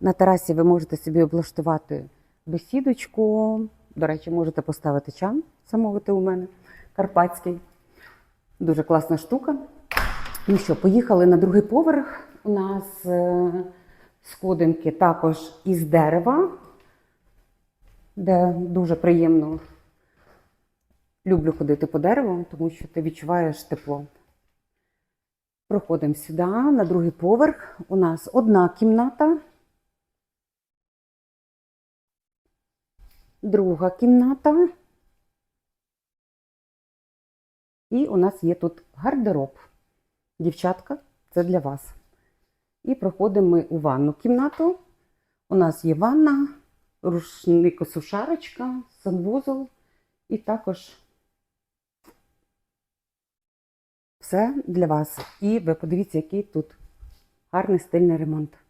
На терасі ви можете собі облаштувати бесідочку. До речі, можете поставити чан, замовити у мене карпатський. Дуже класна штука. Ну що, поїхали на другий поверх. У нас е, сходинки також із дерева, де дуже приємно люблю ходити по дереву, тому що ти відчуваєш тепло. Проходимо сюди, на другий поверх. У нас одна кімната, друга кімната. І у нас є тут гардероб. Дівчатка, це для вас. І проходимо ми у ванну кімнату. У нас є ванна, рушникосушарочка, санвузол і також все для вас. І ви подивіться, який тут гарний стильний ремонт.